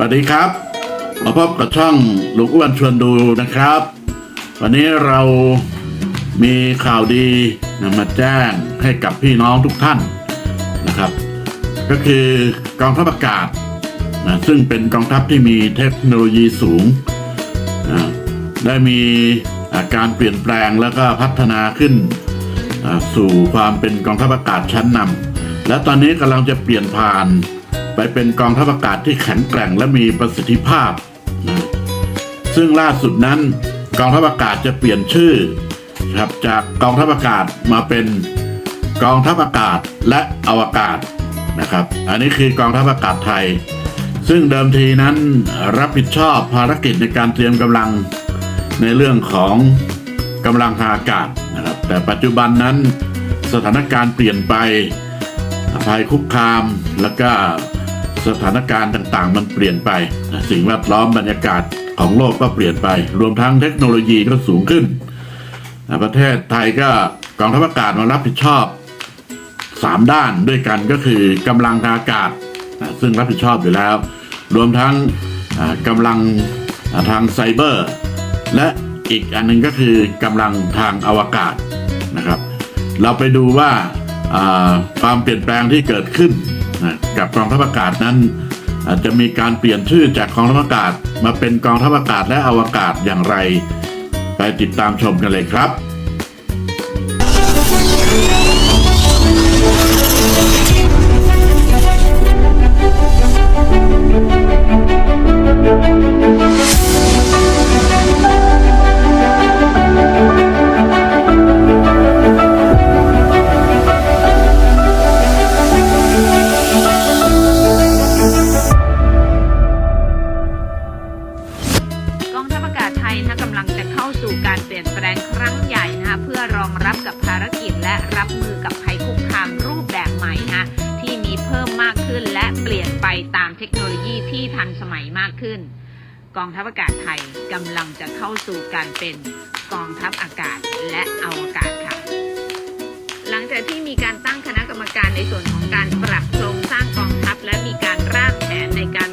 สวัสดีครับมาพบกับช่องลุงอ้วนชวนดูนะครับ วันนี้เรามีข่าวดีนะมาแจ้งให้กับพี่น้องทุกท่านนะครับ ก็คือกองทัพอากาศนะซึ่งเป็นกองทัพที่มีเทคโนโลยีสูงนะได้มีาการเปลี่ยนแปลงแล้วก็พัฒนาขึ้นสู่ความเป็นกองทัพอากาศชั้นนำและตอนนี้กำลังจะเปลี่ยนผ่าน ไปเป็นกองทัพอากาศที่แข็งแกร่งและมีประสิทธิภาพ ซึ่งล่าสุดนั้นกองทัพอากาศจะเปลี่ยนชื่อครับจากกองทัพอากาศมาเป็นกองทัพอากาศและอวกาศนะครับ อันนี้คือกองทัพอากาศไทย ซึ่งเดิมทีนั้นรับผิดชอบภารกิจในการเตรียมกำลังในเรื่องของกำลังทางอากาศนะครับ แต่ปัจจุบันนั้นสถานการณ์เปลี่ยนไปภัยคุกคาม แล้วก็ สถานการณ์ต่างๆ มันเปลี่ยนไป สิ่งแวดล้อมบรรยากาศของโลกก็เปลี่ยนไป รวมทั้งเทคโนโลยีก็สูงขึ้น ประเทศไทยก็กองทัพอากาศมารับผิดชอบ 3 ด้านด้วยกันก็คือกำลังทางอากาศ ซึ่งรับผิดชอบอยู่แล้ว รวมทั้งอ่ากำลังทางไซเบอร์ และอีกอันหนึงก็คือกำลังทางอวกาศนะครับ เราไปดูว่าความเปลี่ยนแปลงที่เกิดขึ้น กับกองทัพอากาศนั้น อาจจะมีการเปลี่ยนชื่อจากกองทัพอากาศมาเป็นกองทัพอากาศและอวกาศอย่างไร ไปติดตามชมกันเลยครับ กองทัพอากาศไทยกำลังจะเข้าสู่การเป็นกองทัพอากาศและอวกาศค่ะ หลังจากที่มีการตั้งคณะกรรมการในส่วนของการปรับโครงสร้างกองทัพและมีการร่างแผนในการ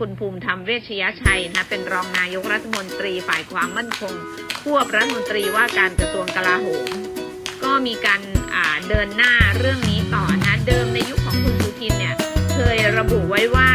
คุณภูมิธรรมเวชยชัยนะเป็นรองนายกรัฐมนตรีฝ่ายความมั่นคงควบรัฐมนตรีว่าการกระทรวงกลาโหม ก็มีการเดินหน้าเรื่องนี้ต่อนะเดิมในยุคของคุณสุทินเนี่ยเคยระบุไว้ว่า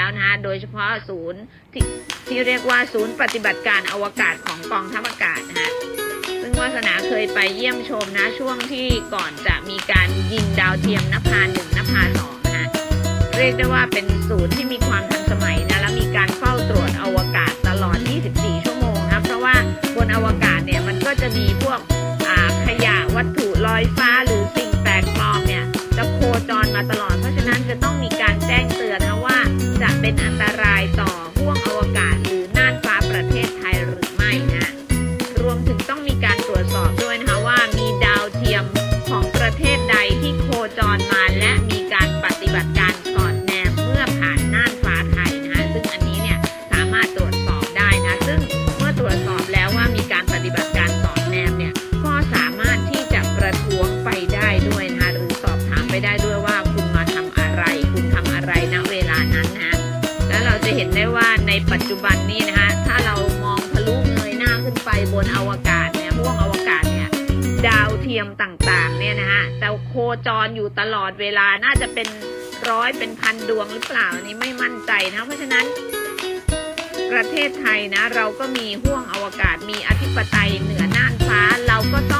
แล้วนะคะโดยเฉพาะศูนย์ที่ที่เรียกว่าศูนย์ปฏิบัติการอวกาศของกองทัพอากาศนะฮะซึ่งวาสนาเคยไปเยี่ยมชมนะช่วงที่ก่อนจะมีการยิงดาวเทียมนภาหนึ่งนภาสองนะฮะเรียกได้ว่าเป็นศูนย์ที่มีความทันสมัยนะและมีการเฝ้าตรวจอวกาศตลอด 24 ชั่วโมงนะเพราะว่าบนอวกาศเนี่ยมันก็จะมีพวกขยะวัตถุลอยฟ้าหรือสิ่งแปลกปลอมเนี่ยจะโคจรมาตลอดเพราะฉะนั้นจะต้องมีการ เป็นอันตราย ยมต่างๆ เนี่ยนะฮะแต่โคจรอยู่ตลอดเวลาน่าจะเป็นร้อยเป็นพันดวงหรือเปล่านี้ไม่มั่นใจนะเพราะฉะนั้น ประเทศไทยนะ เราก็มีห้วงอวกาศมีอธิปไตยเหนือน่านฟ้าเราก็ต้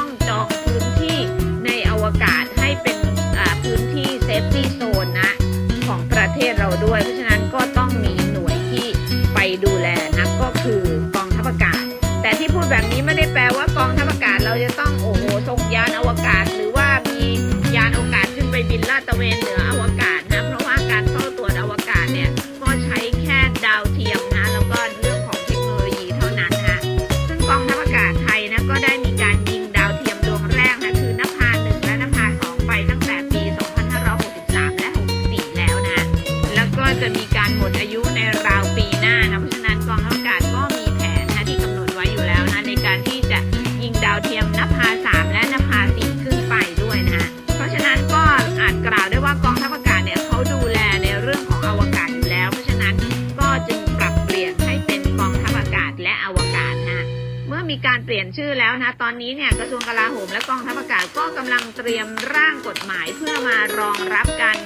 อง เมื่อมีการเปลี่ยนชื่อแล้วนะ ตอนนี้เนี่ยกระทรวงกลาโหมและกองทัพอากาศก็กำลังเตรียมร่างกฎหมายเพื่อมารองรับการ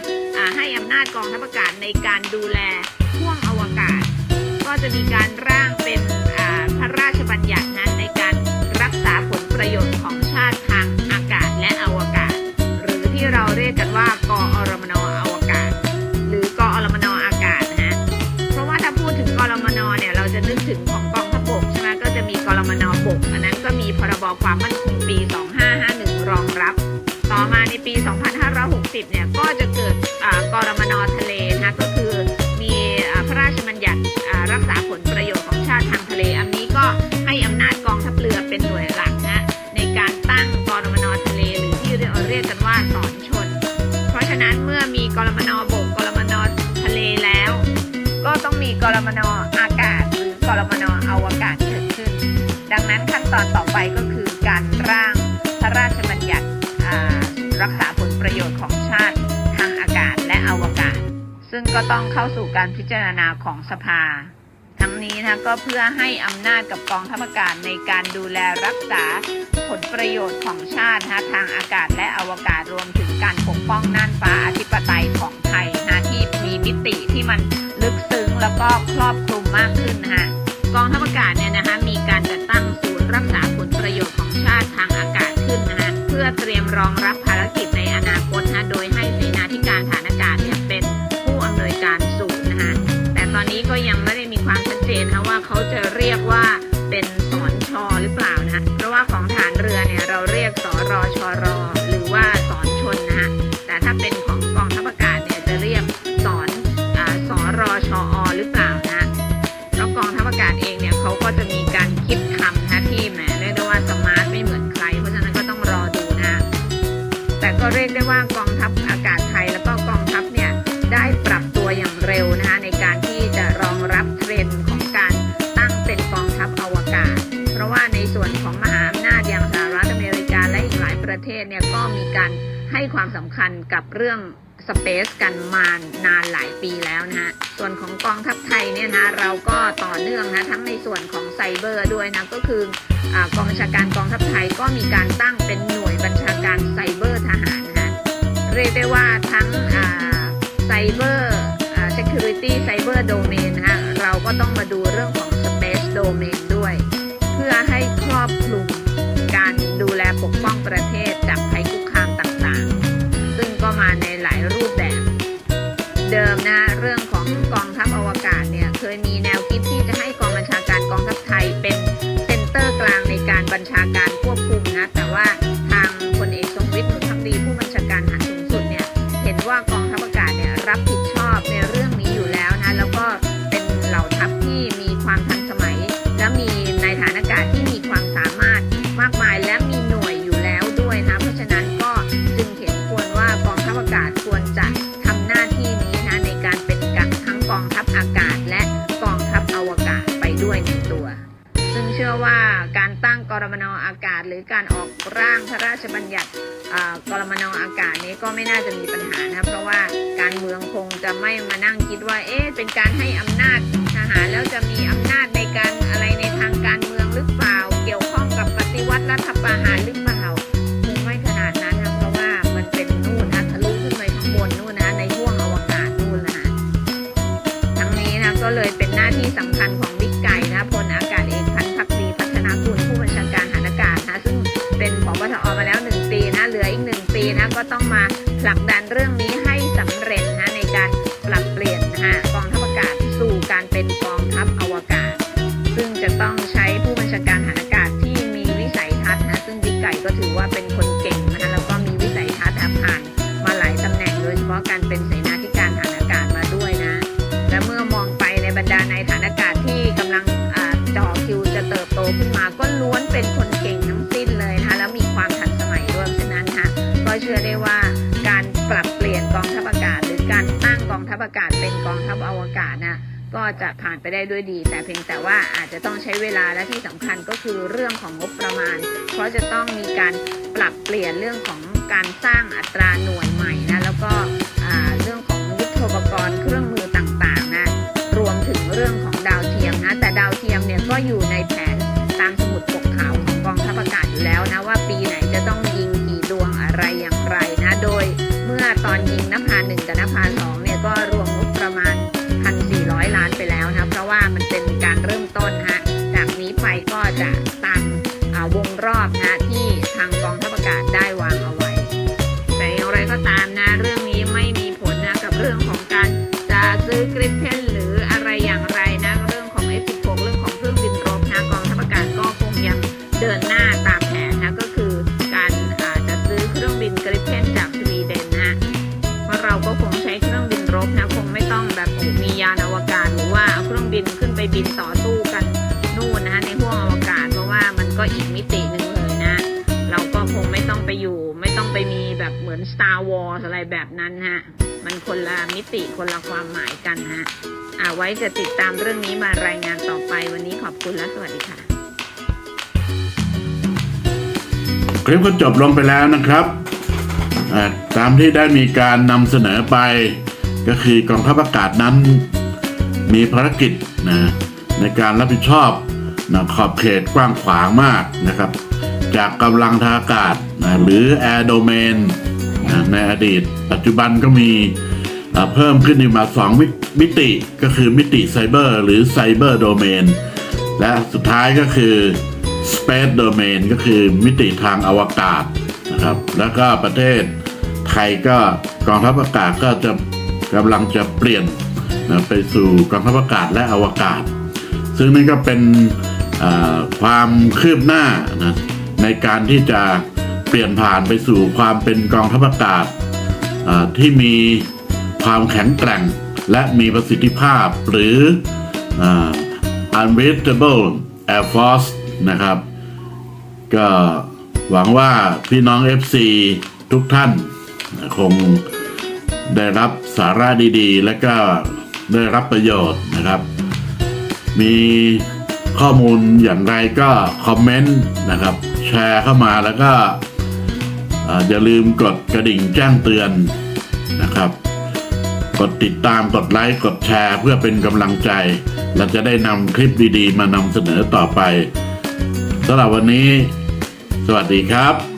ให้อำนาจกองทัพอากาศในการดูแลห่วงอวกาศ ก็จะมีการร่างเป็นพระราชบัญญัตินะในการรักษาผลประโยชน์ของชาติทางอากาศและอวกาศ หรือที่เราเรียกกันว่ากอรมนอวกาศ หรือกอรมนอากาศนะฮะเพราะว่าถ้าพูดถึงกอรมนเนี่ยเราจะนึกถึงของกอง มนบกอันนั้นก็มีพรบความมั่นคงปี 2551 รองรับ ต่อมาในปี 2560 เนี่ยก็จะเกิดอ่ากรมนทะเลนะคะก็คือมีอพระราชบัญญัติรักษาผลประโยชน์ของชาติทางทะเล อันนี้ก็ให้อำนาจกองทัพเรือเป็นหน่วยหลักนะในการตั้งกรมนทะเลหรือที่เราเรียกกันว่าสอนชน เพราะฉะนั้นเมื่อมีกรมนบกกรมนทะเลแล้ว ก็ต้องมีกรมนอากาศหรือกรมน ตอนต่อไปก็คือการร่างพระราชบัญญัติรักษาผลประโยชน์ของชาติทางอากาศและอวกาศ ซึ่งก็ต้องเข้าสู่การพิจารณาของสภา ทั้งนี้นะก็เพื่อให้อำนาจกับกองทัพอากาศในการดูแลรักษาผลประโยชน์ของชาตินะทางอากาศและอวกาศรวมถึงการปกป้องน่านฟ้าอธิปไตยของไทยนะที่มีมิติที่มันลึกซึ้งแล้วก็ครอบคลุมมากขึ้นนะกองทัพ ประเทศเนี่ยก็มีการให้ความสำคัญกับเรื่องสเปซกันมานานหลายปีแล้วนะฮะ ส่วนของกองทัพไทยเนี่ยนะเราก็ต่อเนื่องนะทั้งในส่วนของไซเบอร์ด้วยนะก็คืออกองบัญชาการกองทัพไทยก็มีการตั้งเป็นหน่วยบัญชาการไซเบอร์ทหารนะฮะเรียกได้ว่าทั้งไซเบอร์อ่า security ไซเบอร์โดเมนนะฮะเราก็ต้องมาดูเรื่องของ space domain ด้วย เพื่อให้ครอบคลุมการดูแลปกป้องประ ไม่น่าจะมีปัญหานะ เพราะว่าการเมืองคงจะไม่มานั่งคิดว่า เอ๊ะเป็นการ ทัพอากาศเป็นกองทัพอวกาศนะก็จะผ่านไปได้ด้วยดี แต่เพียงแต่ว่าอาจจะต้องใช้เวลาและที่สำคัญก็คือเรื่องของงบประมาณ เพราะจะต้องมีการปรับเปลี่ยนเรื่องของการสร้างอัตราหน่วยใหม่นะแล้วก็เรื่องของยุทโธปกรณ์เครื่องมือต่างๆนะรวมถึงเรื่องของดาวเทียมนะแต่ดาวเทียมเนี่ยก็อยู่ในแผนตามสมุดปกขาวของกองทัพอากาศอยู่แล้วนะว่าปีไหนจะต้องยิงกี่ดวงอะไรอย่างไรนะโดยเมื่อตอนยิงนภาหนึ่งกับนภาสอง บินต่อสู้กันนู่นนะในห้วงอวกาศ เพราะว่ามันก็อีกมิติหนึ่งเลยนะ เราก็คงไม่ต้องไปอยู่ ไม่ต้องไปมีแบบเหมือน Star Wars อะไรแบบนั้นฮะ มันคนละมิติคนละความหมายกันฮะอาไว้จะติดตามเรื่องนี้มารายงานต่อไปวันนี้ขอบคุณและสวัสดีค่ะ คลิปก็จบลงไปแล้วนะครับตามที่ได้มีการนำเสนอไป ก็คือกองทัพอากาศนั้นมีภารกิจนะ ในการรับผิดชอบนะขอบเขตกว้างขวางมากนะครับ จากกำลังทางอากาศนะหรือ Air Domain นะในอดีต ปัจจุบันก็มีเพิ่มขึ้นมาสองมิมิติก็คือมิติไซเบอร์หรือไซเบอร์โดเมนและสุดท้ายก็คือ Space Domain ก็คือมิติทางอวกาศนะครับ แล้วก็ประเทศไทยก็กองทัพอากาศก็จะกำลังจะเปลี่ยนนะไปสู่กองทัพอากาศและอวกาศ ซึ่งนี่ก็เป็นความคืบหน้านะในการที่จะเปลี่ยนผ่านไปสู่ความเป็นกองทัพอากาศที่มีความแข็งแกร่งและมีประสิทธิภาพหรือ Unbeatable Air Force นะครับ ก็หวังว่าพี่น้อง FC ทุกท่านคงได้รับสาระดีๆ และก็ได้รับประโยชน์นะครับ มีข้อมูลอย่างไรก็คอมเมนต์นะครับ แชร์เข้ามาแล้วก็อย่าลืมกดกระดิ่งแจ้งเตือนนะครับ กดติดตามกดไลค์กดแชร์เพื่อเป็นกำลังใจ เราจะได้นำคลิปดีๆ มานำเสนอต่อไปสำหรับวันนี้ สวัสดีครับ